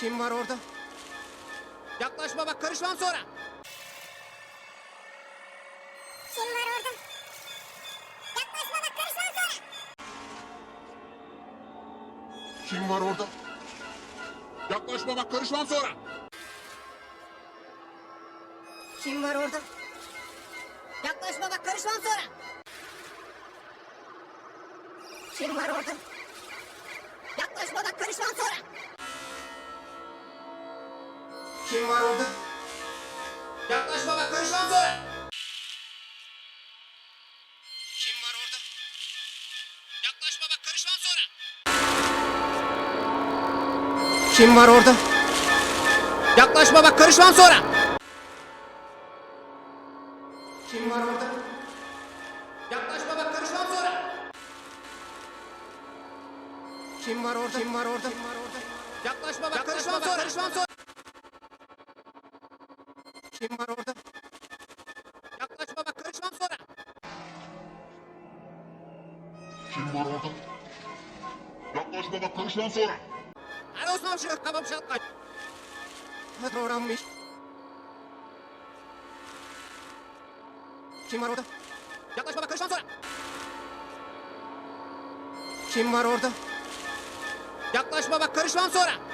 Kim var orada? Yaklaşma bak karışmam sonra. Kim var orada? Yaklaşma bak karışmam sonra. Kim var orada? Yaklaşma bak karışmam sonra. Kim var orada? Yaklaşma bak karışmam sonra. Kim var orada? Yaklaşma bak karışmam sonra. Kim var orada? Yaklaşma bak karışmam sonra. Kim var orada? Yaklaşma bak karışmam sonra. Kim var orada? Yaklaşma bak karışmam sonra. Kim var orada? Yaklaşma bak karışmam sonra. Kim var orada? Kim var orada? Kim var orada? Yaklaşma bak karışmam sonra. Karışmam sonra. Kim var orada? Yaklaşma bak karışmam sonra. Kim var orada? Yaklaşma bak karışmam sonra. Hadi Osman şu kafam şatkan. Hadi öğrenmiş. Kim var orada? Yaklaşma bak karışmam sonra. Kim var orada? Yaklaşma bak karışmam sonra.